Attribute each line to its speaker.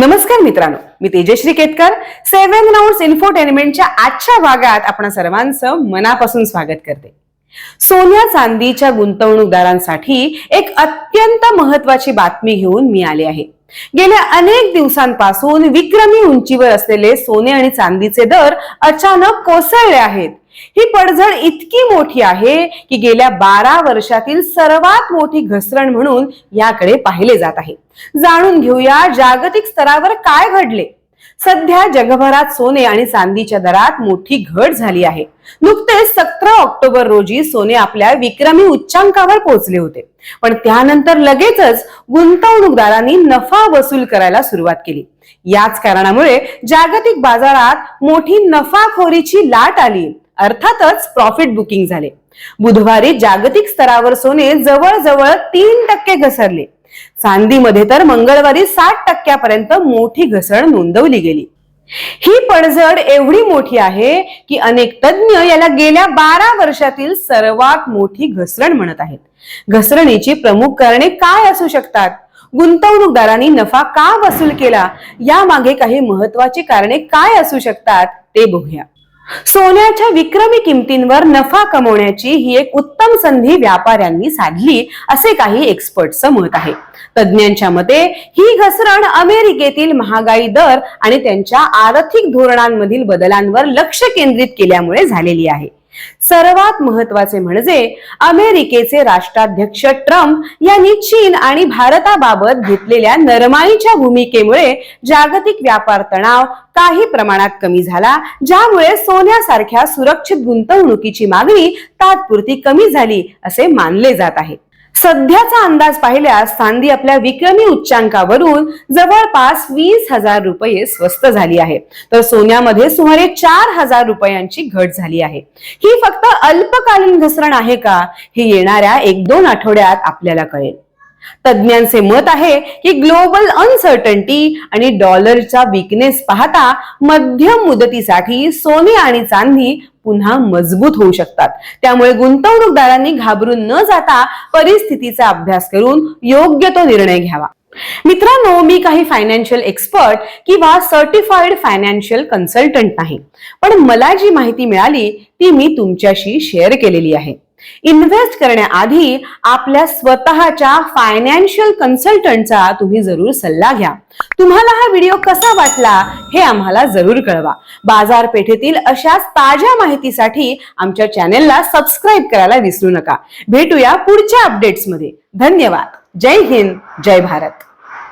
Speaker 1: नमस्कार मित्रांनो मी तेजश्री केतकर. सेव्हन राऊंड इन्फोटेनमेंटच्या आजच्या भागात आपण सर्वांचं मनापासून स्वागत करते. सोन्या चांदीच्या गुंतवणूकदारांसाठी एक अत्यंत महत्वाची बातमी घेऊन मी आले आहे. गेल्या अनेक दिवसांपासून विक्रमी उंचीवर असलेले सोने आणि चांदीचे दर अचानक कोसळले आहेत. ही पडझड इतकी मोठी आहे की गेल्या बारा वर्षातील सर्वात मोठी घसरण म्हणून याकडे पाहिले जात आहे. जाणून घेऊया जागतिक स्तरावर काय घडले. सध्या जगभरात सोने आणि चांदीच्या दरात मोठी घट झाली आहे. नुकतेच सतरा ऑक्टोबर रोजी सोने आपल्या विक्रमी उच्चांकावर पोहोचले होते. पण त्यानंतर लगेचच गुंतवणूकदारांनी नफा वसूल करायला सुरुवात केली. याच कारणामुळे जागतिक बाजारात मोठी नफाखोरीची लाट आली. अर्थातच प्रॉफिट बुकिंग झाले. बुधवारी जागतिक स्तरावर सोने जवळजवळ तीन टक्के घसरले. चांदीमध्ये तर मंगळवारी साठ टक्क्यापर्यंत मोठी घसरण नोंदवली गेली. ही पडझड एवढी मोठी आहे की अनेक तज्ज्ञ याला गेल्या बारा वर्षातील सर्वात मोठी घसरण म्हणत आहेत. घसरणीची प्रमुख कारणे काय असू शकतात? गुंतवणूकदारांनी नफा का वसूल केला? यामागे काही महत्वाची कारणे काय असू शकतात ते बघूया. सोन्याच्या विक्रमी किमतींवर नफा कमवण्याची ही एक उत्तम संधी व्यापाऱ्यांनी साधली असे काही एक्सपर्टचं मत आहे. तज्ज्ञांच्या मते ही घसरण अमेरिकेतील महागाई दर आणि त्यांच्या आर्थिक धोरणांमधील बदलांवर लक्ष केंद्रित केल्यामुळे झालेली आहे. सर्वात महत्त्वाचे म्हणजे अमेरिकेचे राष्ट्राध्यक्ष ट्रम्प यांनी चीन आणि भारताबाबत घेतलेल्या नरमाईच्या भूमिकेमुळे जागतिक व्यापार तणाव काही प्रमाणात कमी झाला ज्यामुळे सोन्यासारख्या सुरक्षित गुंतवणुकीची मागणी तात्पुरती कमी झाली असे मानले जात आहे. सध्याचा अंदाज पाहिल्यास चांदी आपल्या विक्रमी उच्चांकावरून जवळपास वीस हजार रुपये स्वस्त झाली आहे. तर सोन्यामध्ये सुमारे चार हजार रुपयांची घट झाली आहे. ही फक्त अल्पकालीन घसरण आहे का? हे येणाऱ्या एक दोन आठवड्यात आपल्याला कळेल. तज्ज्ञांचे मत आहे की ग्लोबल अनसर्टन्टी आणि डॉलरचा विकनेस पाहता मध्यम मुदतीसाठी सोने आणि चांदी पुन्हा मजबूत होऊ शकतात. त्यामुळे गुंतवणूकदारांनी घाबरून न जाता परिस्थितीचा अभ्यास करून योग्य तो निर्णय घ्यावा. मित्रांनो मी काही फायनान्शियल एक्सपर्ट किंवा सर्टिफाईड फायनान्शियल कन्सल्टंट नाही. पण मला जी माहिती मिळाली ती मी तुमच्याशी शेअर केलेली आहे. इन्व्हेस्ट करण्याआधी आपल्या स्वतःच्या फायनान्शियल कन्सल्टंटचा तुम्ही जरूर सल्ला घ्या. तुम्हाला हा व्हिडिओ कसा वाटला हे आम्हाला जरूर कळवा. बाजारपेठेतील अशाच ताज्या माहितीसाठी आमच्या चॅनेलला सबस्क्राईब करायला विसरू नका. भेटूया पुढच्या अपडेट्समध्ये धन्यवाद. जय हिंद. जय भारत.